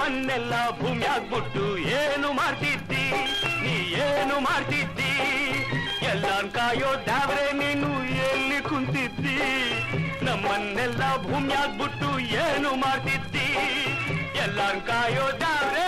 ನಮ್ಮನ್ನೆಲ್ಲ ಭೂಮಿಯಾಗ್ಬಿಟ್ಟು ಏನು ಮಾಡ್ತಿದ್ದಿ? ನೀ ಏನು ಮಾಡ್ತಿದ್ದಿ? ಎಲ್ಲಾನ್ ಕಾಯೋ ದಾವ್ರೆ ನೀನು ಎಲ್ಲಿ ಕುಂತಿದ್ದಿ? ನಮ್ಮನ್ನೆಲ್ಲ ಭೂಮಿಯಾಗ್ಬಿಟ್ಟು ಏನು ಮಾಡ್ತಿದ್ದಿ? ಎಲ್ಲಾನ್ ಕಾಯೋ ದ್ಯಾವ್ರೆ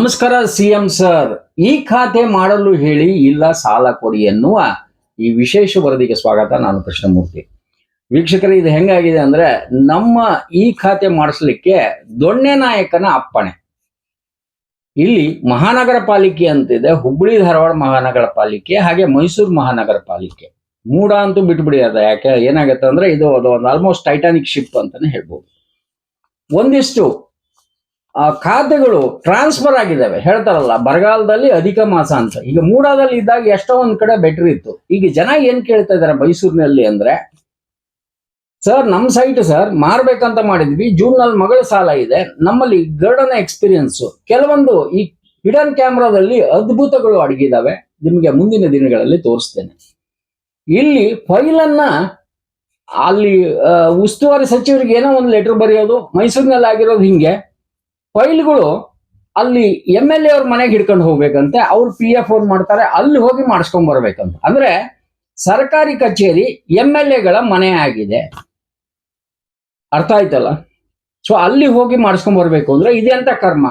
ನಮಸ್ಕಾರ ಸಿ ಎಂ ಸರ್. ಈ ಖಾತೆ ಮಾಡಲು ಹೇಳಿ ಇಲ್ಲ, ಸಾಲ ಕೊಡಿ ಎನ್ನುವ ಈ ವಿಶೇಷ ವರದಿಗೆ ಸ್ವಾಗತ. ನಾನು ಕೃಷ್ಣಮೂರ್ತಿ. ವೀಕ್ಷಕರು, ಇದು ಹೆಂಗಾಗಿದೆ ಅಂದ್ರೆ ನಮ್ಮ ಈ ಖಾತೆ ಮಾಡಿಸ್ಲಿಕ್ಕೆ ದೊಣ್ಣೆ ನಾಯಕನ ಅಪ್ಪಣೆ. ಇಲ್ಲಿ ಮಹಾನಗರ ಪಾಲಿಕೆ ಅಂತಿದೆ. ಹುಬ್ಬಳ್ಳಿ, ಧಾರವಾಡ ಮಹಾನಗರ ಪಾಲಿಕೆ, ಹಾಗೆ ಮೈಸೂರು ಮಹಾನಗರ ಪಾಲಿಕೆ. ಮೂಡ ಅಂತೂ ಬಿಟ್ಬಿಡಿ ಅದ. ಯಾಕೆ, ಏನಾಗತ್ತೆ ಅಂದ್ರೆ ಇದು ಅದು ಒಂದು ಆಲ್ಮೋಸ್ಟ್ ಟೈಟಾನಿಕ್ ಶಿಪ್ ಅಂತಾನೆ ಹೇಳ್ಬೋದು. ಒಂದಿಷ್ಟು ಆ ಖಾತೆಗಳು ಟ್ರಾನ್ಸ್ಫರ್ ಆಗಿದ್ದಾವೆ. ಹೇಳ್ತಾರಲ್ಲ, ಬರಗಾಲದಲ್ಲಿ ಅಧಿಕ ಮಾಸ ಅಂತ. ಈಗ ಮೂಡಾದಲ್ಲಿ ಇದ್ದಾಗ ಎಷ್ಟೋ ಒಂದ್ ಕಡೆ ಬೆಟರ್ ಇತ್ತು. ಈಗ ಜನ ಏನ್ ಕೇಳ್ತಾ ಇದಾರೆ ಮೈಸೂರಿನಲ್ಲಿ ಅಂದ್ರೆ, ಸರ್, ನಮ್ ಸೈಟ್ ಸರ್, ಮಾರ್ಬೇಕಂತ ಮಾಡಿದ್ವಿ. ಜೂನ್ನಲ್ಲಿ ಮಗಳ ಸಾಲ ಇದೆ. ನಮ್ಮಲ್ಲಿ ಗರ್ಡನ ಎಕ್ಸ್ಪೀರಿಯನ್ಸ್ ಕೆಲವೊಂದು ಈ ಹಿಡನ್ ಕ್ಯಾಮ್ರಾದಲ್ಲಿ ಅದ್ಭುತಗಳು ಅಡಗಿದಾವೆ. ನಿಮಗೆ ಮುಂದಿನ ದಿನಗಳಲ್ಲಿ ತೋರಿಸ್ತೇನೆ. ಇಲ್ಲಿ ಫೈಲ್ ಅನ್ನ ಅಲ್ಲಿ ಉಸ್ತುವಾರಿ ಸಚಿವರಿಗೆ ಏನೋ ಒಂದು ಲೆಟರ್ ಬರೆಯೋದು, ಮೈಸೂರಿನಲ್ಲಿ ಆಗಿರೋದು ಹಿಂಗೆ. ಫೈಲ್ಗಳು ಅಲ್ಲಿ ಎಂ ಎಲ್ ಎ ಅವ್ರ ಮನೆಗೆ ಹಿಡ್ಕೊಂಡು ಹೋಗ್ಬೇಕಂತೆ, ಅವ್ರು ಪಿ ಎಫ್ ಅವ್ರು ಮಾಡ್ತಾರೆ, ಅಲ್ಲಿ ಹೋಗಿ ಮಾಡಿಸ್ಕೊಂಡ್ ಬರ್ಬೇಕಂತ. ಅಂದ್ರೆ ಸರ್ಕಾರಿ ಕಚೇರಿ ಎಂ ಎಲ್ ಎಗಳ ಮನೆ ಆಗಿದೆ. ಅರ್ಥ ಆಯ್ತಲ್ಲ? ಸೊ ಅಲ್ಲಿ ಹೋಗಿ ಮಾಡಿಸ್ಕೊಂಡ್ ಬರ್ಬೇಕು ಅಂದ್ರೆ ಇದೆ ಅಂತ ಕರ್ಮ.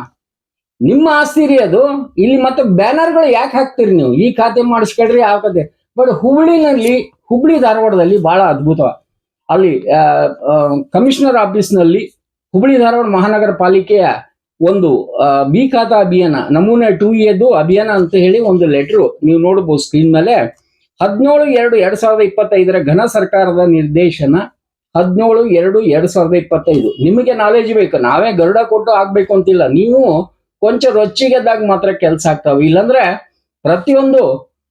ನಿಮ್ಮ ಆಸ್ತಿ ರೀ ಅದು. ಇಲ್ಲಿ ಮತ್ತೆ ಬ್ಯಾನರ್ಗಳು ಯಾಕೆ ಹಾಕ್ತೀರಿ ನೀವು? ಈ ಖಾತೆ ಮಾಡಿಸ್ಕೊಳ್ರಿ, ಆ ಖಾತೆ. ಬಟ್ ಹುಬ್ಳಿನಲ್ಲಿ, ಹುಬ್ಳಿ ಧಾರವಾಡದಲ್ಲಿ ಬಹಳ ಅದ್ಭುತ. ಅಲ್ಲಿ ಕಮಿಷನರ್ ಆಫೀಸ್ನಲ್ಲಿ ಹುಬ್ಳಿ ಧಾರವಾಡ ಮಹಾನಗರ ಪಾಲಿಕೆಯ ಒಂದು ಬಿ ಖಾತಾ ಅಭಿಯಾನ, ನಮೂನೆ ಟೂ ಎದು ಅಭಿಯಾನ ಅಂತ ಹೇಳಿ ಒಂದು ಲೆಟ್ರು ನೀವು ನೋಡಬಹುದು ಸ್ಕ್ರೀನ್ ಮೇಲೆ. ಹದಿನೇಳು ಎರಡು ಎರಡ್ ಸಾವಿರದ ಇಪ್ಪತ್ತೈದರ ಘನ ಸರ್ಕಾರದ ನಿರ್ದೇಶನ ಹದಿನೇಳು ಎರಡು ಎರಡ್ ಸಾವಿರದ ಇಪ್ಪತ್ತೈದು. ನಿಮಗೆ ನಾಲೆಜ್ ಬೇಕು. ನಾವೇ ಗರುಡ ಕೊಟ್ಟು ಆಗ್ಬೇಕು ಅಂತಿಲ್ಲ. ನೀವು ಕೊಂಚ ರೊಚ್ಚಿಗೆದ್ದಾಗ ಮಾತ್ರ ಕೆಲಸ ಆಗ್ತಾವೆ. ಇಲ್ಲಾಂದ್ರೆ ಪ್ರತಿಯೊಂದು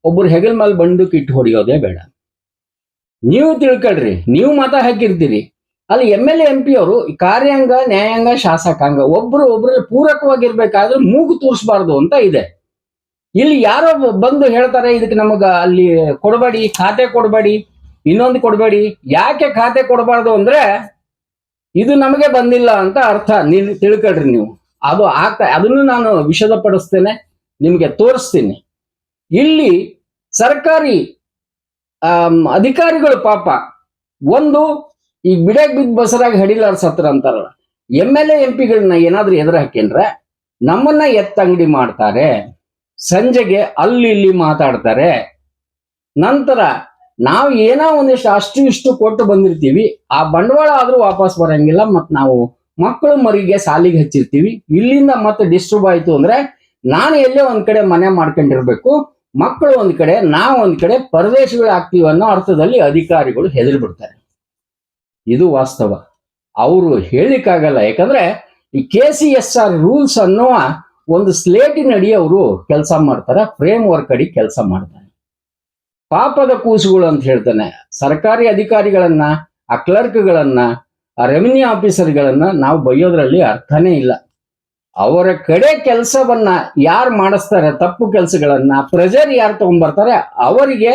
ಒಬ್ಬರು ಹೆಗಲ್ ಮೇಲೆ ಬಂದು ಕಿಟ್ಟು ಹೊಡೆಯೋದೇ ಬೇಡ. ನೀವು ತಿಳ್ಕೊಳ್ರಿ. ನೀವು ಮತ ಹಾಕಿರ್ತೀರಿ. ಅಲ್ಲಿ ಎಂ ಎಲ್ ಎಂ ಪಿ ಅವರು ಕಾರ್ಯಾಂಗ, ನ್ಯಾಯಾಂಗ, ಶಾಸಕಾಂಗ ಒಬ್ರು ಒಬ್ರಲ್ಲಿ ಪೂರಕವಾಗಿರ್ಬೇಕಾದ್ರೆ ಮೂಗು ತೋರಿಸಬಾರ್ದು ಅಂತ ಇದೆ. ಇಲ್ಲಿ ಯಾರೋ ಬಂದು ಹೇಳ್ತಾರೆ, ಇದಕ್ಕೆ ನಮಗ ಅಲ್ಲಿ ಕೊಡಬೇಡಿ, ಖಾತೆ ಕೊಡಬೇಡಿ, ಇನ್ನೊಂದು ಕೊಡಬೇಡಿ. ಯಾಕೆ ಖಾತೆ ಕೊಡಬಾರ್ದು ಅಂದ್ರೆ, ಇದು ನಮಗೆ ಬಂದಿಲ್ಲ ಅಂತ ಅರ್ಥ. ನೀವು ತಿಳ್ಕೊಳ್ರಿ ನೀವು. ಅದು ಆಗ್ತಾ, ಅದನ್ನು ನಾನು ವಿಷದ ಪಡಿಸ್ತೇನೆ ನಿಮಗೆ ತೋರಿಸ್ತೀನಿ. ಇಲ್ಲಿ ಸರ್ಕಾರಿ ಅಧಿಕಾರಿಗಳು ಪಾಪ, ಒಂದು ಈ ಬಿಡಕ್ ಬಿದ್ದ ಬಸರಾಗಿ ಹಡಿಲಾರ ಸತ್ರ ಅಂತಾರಲ್ಲ, ಎಂ ಎಲ್ ಎಂ ಪಿಗಳನ್ನ ಏನಾದ್ರೂ ಎದುರು ಹಾಕೇನ್ರ ನಮ್ಮನ್ನ ಎತ್ತಂಗಡಿ ಮಾಡ್ತಾರೆ, ಸಂಜೆಗೆ ಅಲ್ಲಿ ಇಲ್ಲಿ ಮಾತಾಡ್ತಾರೆ, ನಂತರ ನಾವು ಏನೋ ಒಂದಿಷ್ಟು ಅಷ್ಟು ಇಷ್ಟು ಕೊಟ್ಟು ಬಂದಿರ್ತೀವಿ, ಆ ಬಂಡವಾಳ ಆದ್ರೂ ವಾಪಸ್ ಬರಂಗಿಲ್ಲ ಮತ್ ನಾವು ಮಕ್ಕಳು ಮರಿಗೆ ಸಾಲಿಗೆ ಹಚ್ಚಿರ್ತೀವಿ, ಇಲ್ಲಿಂದ ಮತ್ತೆ ಡಿಸ್ಟರ್ಬ್ ಆಯ್ತು ಅಂದ್ರೆ ನಾನು ಎಲ್ಲೇ ಒಂದ್ ಕಡೆ ಮನೆ ಮಾಡ್ಕೊಂಡಿರ್ಬೇಕು, ಮಕ್ಕಳು ಒಂದ್ ಕಡೆ, ನಾವು ಒಂದ್ ಕಡೆ ಪರದೇಶಗಳು ಆಗ್ತೀವಿ ಅನ್ನೋ ಅರ್ಥದಲ್ಲಿ ಅಧಿಕಾರಿಗಳು ಹೆದರಿ ಬಿಡ್ತಾರೆ. ಇದು ವಾಸ್ತವ. ಅವರು ಹೇಳಿಕ್ಕಾಗಲ್ಲ ಯಾಕಂದ್ರೆ ಈ K C S R rules ಅನ್ನುವ ಒಂದು ಸ್ಲೇಟಿನಡಿ ಅವರು ಕೆಲಸ ಮಾಡ್ತಾರೆ ಫ್ರೇಮ್ ವರ್ಕ್ ಅಡಿ ಕೆಲಸ ಮಾಡ್ತಾರೆ. ಪಾಪದ ಕೂಸುಗಳು ಅಂತ ಹೇಳ್ತಾನೆ. ಸರ್ಕಾರಿ ಅಧಿಕಾರಿಗಳನ್ನ, ಆ ಕ್ಲರ್ಕ್ಗಳನ್ನ ಆ ರೆವಿನ್ಯೂ ಆಫೀಸರ್ಗಳನ್ನ ನಾವು ಬೈಯೋದ್ರಲ್ಲಿ ಅರ್ಥನೇ ಇಲ್ಲ. ಅವರ ಕಡೆ ಕೆಲಸವನ್ನ ಯಾರು ಮಾಡಿಸ್ತಾರೆ, ತಪ್ಪು ಕೆಲಸಗಳನ್ನ ಪ್ರೆಜರ್ ಯಾರು ತಗೊಂಡ್ಬರ್ತಾರೆ, ಅವರಿಗೆ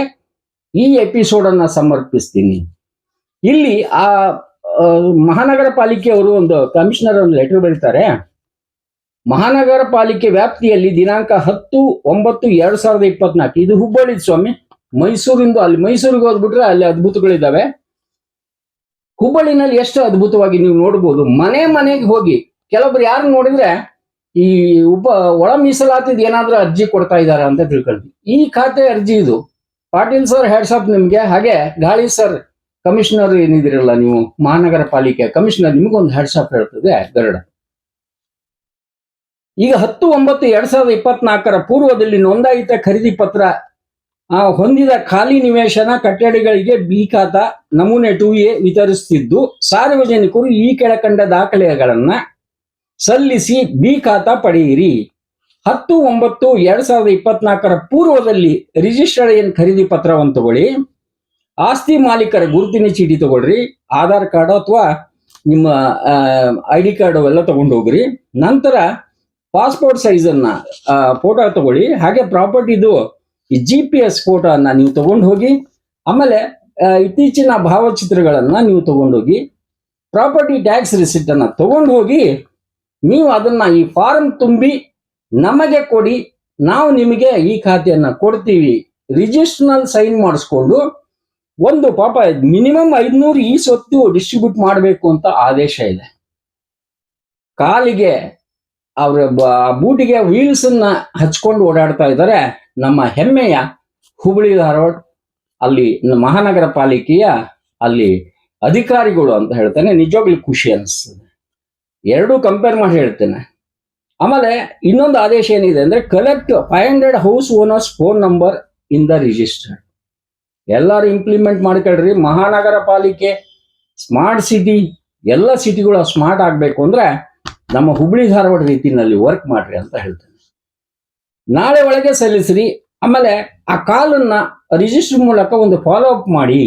ಈ ಎಪಿಸೋಡ್ ಅನ್ನ ಸಮರ್ಪಿಸ್ತೀನಿ. ಇಲ್ಲಿ ಆ ಮಹಾನಗರ ಪಾಲಿಕೆಯವರು ಒಂದು ಕಮಿಷನರ್ ಒಂದು ಲೆಟರ್ ಬರೀತಾರೆ. ಮಹಾನಗರ ಪಾಲಿಕೆ ವ್ಯಾಪ್ತಿಯಲ್ಲಿ ದಿನಾಂಕ ಹತ್ತು ಒಂಬತ್ತು ಎರಡ್ ಸಾವಿರದ ಇಪ್ಪತ್ನಾಲ್ಕು. ಇದು ಹುಬ್ಬಳ್ಳಿ ಸ್ವಾಮಿ. ಮೈಸೂರಿಂದ ಅಲ್ಲಿ ಮೈಸೂರಿಗೆ ಹೋದ್ಬಿಟ್ರೆ ಅಲ್ಲಿ ಅದ್ಭುತಗಳಿದ್ದಾವೆ. ಹುಬ್ಬಳ್ಳಿನಲ್ಲಿ ಎಷ್ಟು ಅದ್ಭುತವಾಗಿ ನೀವು ನೋಡ್ಬೋದು. ಮನೆ ಮನೆಗೆ ಹೋಗಿ ಕೆಲವೊಬ್ರು ಯಾರು ನೋಡಿದ್ರೆ ಈ ಉಪ ಒಳ ಮೀಸಲಾತಿದ್ ಏನಾದ್ರೂ ಅರ್ಜಿ ಕೊಡ್ತಾ ಇದ್ದಾರೆ ಅಂತ ತಿಳ್ಕೊಳ್ತೀವಿ. ಈ ಖಾತೆ ಅರ್ಜಿ ಇದು. ಪಾಟೀಲ್ ಸರ್ ಹೆಡ್ಸ್ ಅಪ್ ನಿಮ್ಗೆ. ಹಾಗೆ ಗಾಳಿ ಸರ್ ಕಮಿಷನರ್ ಏನಿದಿರಲ್ಲ ನೀವು ಮಹಾನಗರ ಪಾಲಿಕೆ ಕಮಿಷನರ್ ನಿಮಗೊಂದು ಆಫ್ ಹೇಳ್ತದೆ, ಗರಡ. ಈಗ ಹತ್ತು ಒಂಬತ್ತು ಎರಡ್ ಸಾವಿರದ ಇಪ್ಪತ್ನಾಲ್ಕರ ಪೂರ್ವದಲ್ಲಿ ನೋಂದಾಯಿತ ಖರೀದಿ ಪತ್ರ ಹೊಂದಿದ ಖಾಲಿ ನಿವೇಶನ ಕಟ್ಟಡಗಳಿಗೆ ಬಿ ಖಾತಾ ನಮೂನೆ ಟು ಎ ವಿತರಿಸುತ್ತಿದ್ದು ಸಾರ್ವಜನಿಕರು ಈ ಕೆಳಕಂಡ ದಾಖಲೆಗಳನ್ನ ಸಲ್ಲಿಸಿ ಬಿ ಖಾತಾ ಪಡೆಯಿರಿ. ಹತ್ತು ಒಂಬತ್ತು ಎರಡ್ ಸಾವಿರದ ಇಪ್ಪತ್ನಾಲ್ಕರ ಪೂರ್ವದಲ್ಲಿ ರಿಜಿಸ್ಟರ್ಡ್ ಏನ್ ಖರೀದಿ ಪತ್ರವನ್ನು ತಗೊಳ್ಳಿ. ಆಸ್ತಿ ಮಾಲೀಕರ ಗುರುತಿನ ಚೀಟಿ ತಗೊಳ್ರಿ, ಆಧಾರ್ ಕಾರ್ಡ್ ಅಥವಾ ನಿಮ್ಮ ಐ ಡಿ ಕಾರ್ಡ್ ಅವೆಲ್ಲ ತಗೊಂಡು ಹೋಗ್ರಿ. ನಂತರ ಪಾಸ್ಪೋರ್ಟ್ ಸೈಜ್ ಅನ್ನ ಫೋಟೋ ತಗೊಳ್ಳಿ. ಹಾಗೆ ಪ್ರಾಪರ್ಟಿದು ಜಿ ಪಿ ಎಸ್ ಫೋಟೋನ ನೀವು ತಗೊಂಡು ಹೋಗಿ, ಆಮೇಲೆ ಇತ್ತೀಚಿನ ಭಾವಚಿತ್ರಗಳನ್ನ ನೀವು ತಗೊಂಡೋಗಿ ಪ್ರಾಪರ್ಟಿ ಟ್ಯಾಕ್ಸ್ ರಿಸಿಪ್ಟನ್ನು ತಗೊಂಡು ಹೋಗಿ, ನೀವು ಅದನ್ನ ಈ ಫಾರ್ಮ್ ತುಂಬಿ ನಮಗೆ ಕೊಡಿ. ನಾವು ನಿಮಗೆ ಈ ಖಾತೆಯನ್ನ ಕೊಡ್ತೀವಿ. ರಿಜಿಸ್ಟರ್ನಲ್ಲಿ ಸೈನ್ ಮಾಡಿಸ್ಕೊಂಡು ಒಂದು ಪಾಪ ಮಿನಿಮಮ್ ಐದ್ನೂರು ಈ ಸೊತ್ತು ಡಿಸ್ಟ್ರಿಬ್ಯೂಟ್ ಮಾಡಬೇಕು ಅಂತ ಆದೇಶ ಇದೆ. ಕಾಲಿಗೆ ಅವರ ಬೂಟಿಗೆ ವೀಲ್ಸ್ ಅನ್ನ ಹಚ್ಕೊಂಡು ಓಡಾಡ್ತಾ ಇದ್ದಾರೆ. ನಮ್ಮ ಹೆಮ್ಮೆಯ ಹುಬ್ಬಳ್ಳಿ ಧಾರವಾಡ, ಅಲ್ಲಿ ಮಹಾನಗರ ಪಾಲಿಕೆಯ ಅಲ್ಲಿ ಅಧಿಕಾರಿಗಳು ಅಂತ ಹೇಳ್ತೇನೆ, ನಿಜವಾಗ್ಲೂ ಖುಷಿ ಅನಿಸ್ತದೆ. ಎರಡೂ ಕಂಪೇರ್ ಮಾಡಿ ಹೇಳ್ತೇನೆ. ಆಮೇಲೆ ಇನ್ನೊಂದು ಆದೇಶ ಏನಿದೆ ಅಂದ್ರೆ collect five hundred house owners phone number in the register ಎಲ್ಲರೂ ಇಂಪ್ಲಿಮೆಂಟ್ ಮಾಡ್ಕೊಳ್ರಿ. ಮಹಾನಗರ ಪಾಲಿಕೆ ಸ್ಮಾರ್ಟ್ ಸಿಟಿ ಎಲ್ಲ ಸಿಟಿಗಳು ಸ್ಮಾರ್ಟ್ ಆಗಬೇಕು ಅಂದ್ರೆ ನಮ್ಮ ಹುಬ್ಳಿ ಧಾರವಾಡ ರೀತಿನಲ್ಲಿ ವರ್ಕ್ ಮಾಡ್ರಿ ಅಂತ ಹೇಳ್ತೇನೆ. ನಾಳೆ ಒಳಗೆ ಸಲ್ಲಿಸ್ರಿ. ಆಮೇಲೆ ಆ ಕಾಲನ್ನ ರಿಜಿಸ್ಟರ್ ಮೂಲಕ ಒಂದು ಫಾಲೋ ಅಪ್ ಮಾಡಿ.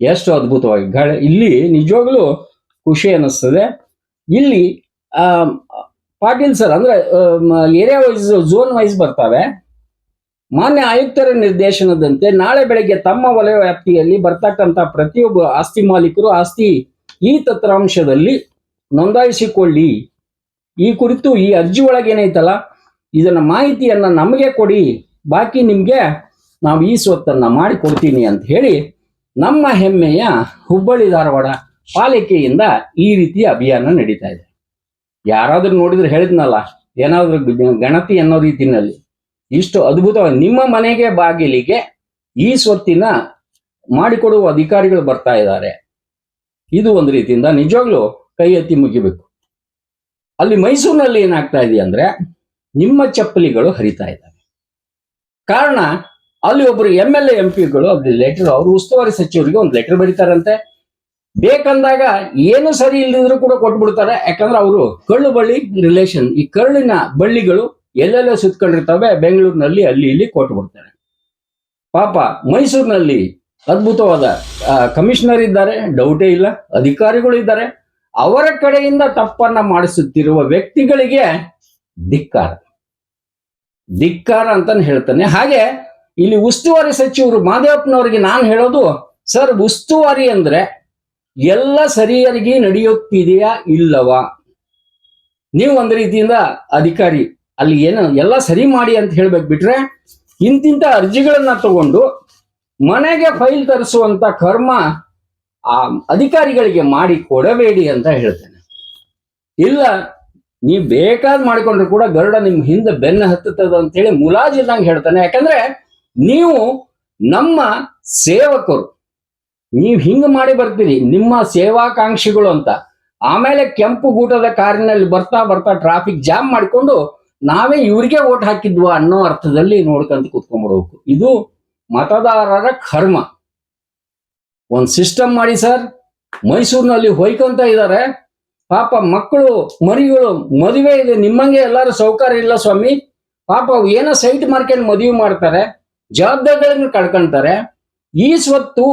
ಎಷ್ಟು ಅದ್ಭುತವಾಗಿ. ಇಲ್ಲಿ ನಿಜವಾಗ್ಲೂ ಖುಷಿ ಅನ್ನಿಸ್ತದೆ ಇಲ್ಲಿ ಪಾಟೀಲ್ ಸರ್ ಅಂದ್ರೆ ಏರಿಯಾ ವೈಸ್ ಝೋನ್ ವೈಸ್ ಬರ್ತವೆ. ಮಾನ್ಯ ಆಯುಕ್ತರ ನಿರ್ದೇಶನದಂತೆ ನಾಳೆ ಬೆಳಗ್ಗೆ ತಮ್ಮ ವಲಯ ವ್ಯಾಪ್ತಿಯಲ್ಲಿ ಬರ್ತಕ್ಕಂಥ ಪ್ರತಿಯೊಬ್ಬ ಆಸ್ತಿ ಮಾಲೀಕರು ಆಸ್ತಿ ಈ ತತ್ರಾಂಶದಲ್ಲಿ ನೋಂದಾಯಿಸಿಕೊಳ್ಳಿ. ಈ ಕುರಿತು ಈ ಅರ್ಜಿ ಒಳಗೇನೈತಲ್ಲ ಇದನ್ನ ಮಾಹಿತಿಯನ್ನ ನಮಗೆ ಕೊಡಿ, ಬಾಕಿ ನಿಮ್ಗೆ ನಾವು ಈ ಸ್ವತ್ತನ್ನ ಮಾಡಿ ಕೊಡ್ತೀನಿ ಅಂತ ಹೇಳಿ ನಮ್ಮ ಹೆಮ್ಮೆಯ ಹುಬ್ಬಳ್ಳಿ ಧಾರವಾಡ ಪಾಲಿಕೆಯಿಂದ ಈ ರೀತಿಯ ಅಭಿಯಾನ ನಡೀತಾ ಇದೆ. ಯಾರಾದ್ರೂ ನೋಡಿದ್ರೆ ಹೇಳಿದ್ನಲ್ಲ, ಏನಾದ್ರೂ ಗಣತಿ ಅನ್ನೋ ರೀತಿನಲ್ಲಿ ಇಷ್ಟು ಅದ್ಭುತವಾಗಿ ನಿಮ್ಮ ಮನೆಗೆ ಬಾಗಿಲಿಗೆ ಈ ಸ್ವತ್ತಿನ ಮಾಡಿಕೊಡುವ ಅಧಿಕಾರಿಗಳು ಬರ್ತಾ ಇದ್ದಾರೆ. ಇದು ಒಂದು ರೀತಿಯಿಂದ ನಿಜವಾಗ್ಲೂ ಕೈ ಎತ್ತಿ ಮುಗಿಬೇಕು. ಅಲ್ಲಿ ಮೈಸೂರಿನಲ್ಲಿ ಏನಾಗ್ತಾ ಇದೆ ಅಂದ್ರೆ ನಿಮ್ಮ ಚಪ್ಪಲಿಗಳು ಹರಿತಾ ಇದ್ದಾವೆ. ಕಾರಣ ಅಲ್ಲಿ ಒಬ್ರು ಎಂ ಎಲ್ ಎಂ ಪಿಗಳು ಅಲ್ಲಿ ಲೆಟರ್ ಅವರು ಉಸ್ತುವಾರಿ ಸಚಿವರಿಗೆ ಒಂದು ಲೆಟರ್ ಬರೀತಾರಂತೆ. ಬೇಕಂದಾಗ ಏನು ಸರಿ ಇಲ್ಲದಿದ್ರು ಕೂಡ ಕೊಟ್ಬಿಡ್ತಾರೆ. ಯಾಕಂದ್ರೆ ಅವರು ಕಳ್ಳು ಬಳ್ಳಿ ರಿಲೇಷನ್ ಈ ಕರುಳಿನ ಬಳ್ಳಿಗಳು ಎಲ್ಲೆಲ್ಲೋ ಸುತ್ಕೊಂಡಿರ್ತವೆ, ಬೆಂಗಳೂರಿನಲ್ಲಿ, ಅಲ್ಲಿ, ಇಲ್ಲಿ ಕೊಟ್ಬಿಡ್ತಾರೆ ಪಾಪ, ಮೈಸೂರಿನಲ್ಲಿ ಅದ್ಭುತವಾದ ಕಮಿಷನರ್ ಇದ್ದಾರೆ, ಡೌಟೇ ಇಲ್ಲ, ಅಧಿಕಾರಿಗಳು ಇದ್ದಾರೆ. ಅವರ ಕಡೆಯಿಂದ ತಪ್ಪನ್ನ ಮಾಡಿಸುತ್ತಿರುವ ವ್ಯಕ್ತಿಗಳಿಗೆ ಧಿಕ್ಕಾರ. ಧಿಕ್ಕಾರ ಅಂತಾನೆ ಹೇಳ್ತಾನೆ. ಹಾಗೆ, ಇಲ್ಲಿ ಉಸ್ತುವಾರಿ ಸಚಿವರು ಮಾದೇವಪ್ಪನವರಿಗೆ ನಾನು ಹೇಳೋದು, ಸರ್, ಉಸ್ತುವಾರಿ ಅಂದ್ರೆ ಎಲ್ಲ ಸರಿಯಾಗಿ ನಡೆಯುತ್ತಿದೆಯಾ ಇಲ್ಲವಾ? ನೀವು ಒಂದು ರೀತಿಯಿಂದ ಅಧಿಕಾರಿ ಅಲ್ಲಿ ಏನು, ಎಲ್ಲ ಸರಿ ಮಾಡಿ ಅಂತ ಹೇಳ್ಬೇಕು ಬಿಟ್ರೆ, ಇಂತಿಂತ ಅರ್ಜಿಗಳನ್ನ ತಗೊಂಡು ಮನೆಗೆ ಫೈಲ್ ತರಿಸುವಂತ ಕರ್ಮ ಆ ಅಧಿಕಾರಿಗಳಿಗೆ ಮಾಡಿ ಕೊಡಬೇಡಿ ಅಂತ ಹೇಳ್ತೇನೆ. ಇಲ್ಲ, ನೀವು ಬೇಕಾದ್ ಮಾಡಿಕೊಂಡ್ರೆ ಕೂಡ ಗರುಡ ನಿಮ್ ಹಿಂದೆ ಬೆನ್ನ ಅಂತ ಹೇಳಿ ಮುಲಾಜಿಲ್ದಂಗೆ ಹೇಳ್ತಾನೆ. ಯಾಕಂದ್ರೆ ನೀವು ನಮ್ಮ ಸೇವಕರು, ನೀವು ಹಿಂಗ ಮಾಡಿ ಬರ್ತೀರಿ, ನಿಮ್ಮ ಸೇವಾಕಾಂಕ್ಷಿಗಳು ಅಂತ. ಆಮೇಲೆ ಕೆಂಪು ಗೂಟದ ಕಾರಿನಲ್ಲಿ ಬರ್ತಾ ಬರ್ತಾ ಟ್ರಾಫಿಕ್ ಜಾಮ್ ಮಾಡಿಕೊಂಡು ನಾವೇ ಇವ್ರಿಗೆ ಓಟ್ ಹಾಕಿದ್ವಾ ಅನ್ನೋ ಅರ್ಥದಲ್ಲಿ ನೋಡ್ಕೊಂತ ಕುತ್ಕೊಂಡ್ಬಿಡ್ಬೇಕು ಇದು ಮತದಾರರ ಕರ್ಮ. ಒಂದ್ ಸಿಸ್ಟಮ್ ಮಾಡಿ ಸರ್, ಮೈಸೂರಿನಲ್ಲಿ ಹೊಯ್ಕೊಂತ ಇದ್ದಾರೆ ಪಾಪ ಮಕ್ಕಳು, ಮರಿಗಳು, ಮದುವೆ ಇದೆ, ನಿಮ್ಮಂಗೆ ಎಲ್ಲರೂ ಸೌಕರ್ಯ ಇಲ್ಲ ಸ್ವಾಮಿ. ಪಾಪ ಏನೋ ಸೈಟ್ ಮಾರ್ಕೆಟ್ ಮದುವೆ ಮಾಡ್ತಾರೆ, ಜವಾಬ್ದಾರಿಗಳನ್ನ ಕಳ್ಕೊಂತಾರೆ. ಈ ಸ್ವತ್ತು,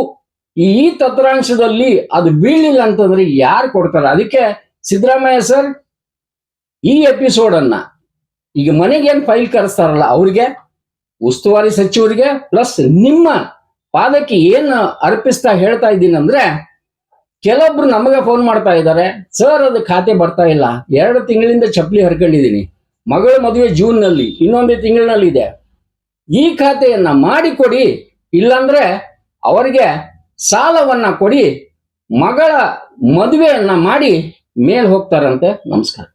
ಈ ಈ ತತ್ರಾಂಶದಲ್ಲಿ ಅದು ಬೀಳಿಲ್ಲ ಅಂತಂದ್ರೆ ಯಾರು ಕೊಡ್ತಾರೆ? ಅದಕ್ಕೆ ಸಿದ್ದರಾಮಯ್ಯ ಸರ್, ಈ ಎಪಿಸೋಡ್ ಅನ್ನ ಈಗ ಮನೆಗೆ ಏನ್ ಫೈಲ್ ಕರೆಸ್ತಾರಲ್ಲ, ಅವ್ರಿಗೆ, ಉಸ್ತುವಾರಿ ಸಚಿವರಿಗೆ ಪ್ಲಸ್ ನಿಮ್ಮ ಪಾದಕ್ಕೆ ಏನ್ ಅರ್ಪಿಸ್ತಾ ಹೇಳ್ತಾ ಇದ್ದೀನಿ ಅಂದ್ರೆ, ಕೆಲವೊಬ್ರು ನಮಗೆ ಫೋನ್ ಮಾಡ್ತಾ ಇದ್ದಾರೆ ಸರ್ ಅದು ಖಾತೆ ಬರ್ತಾ ಇಲ್ಲ. ಎರಡು ತಿಂಗಳಿಂದ ಚಪ್ಪಲಿ ಹರ್ಕೊಂಡಿದ್ದೀನಿ. ಮಗಳ ಮದುವೆ ಜೂನ್ನಲ್ಲಿ ಇನ್ನೊಂದು ತಿಂಗಳಿನಲ್ಲಿ ಇದೆ. ಈ ಖಾತೆಯನ್ನ ಮಾಡಿಕೊಡಿ. ಇಲ್ಲಾಂದ್ರೆ ಅವರಿಗೆ ಸಾಲವನ್ನ ಕೊಡಿ. ಮಗಳ ಮದುವೆಯನ್ನ ಮಾಡಿ ಮೇಲ್ ಹೋಗ್ತಾರಂತೆ. ನಮಸ್ಕಾರ.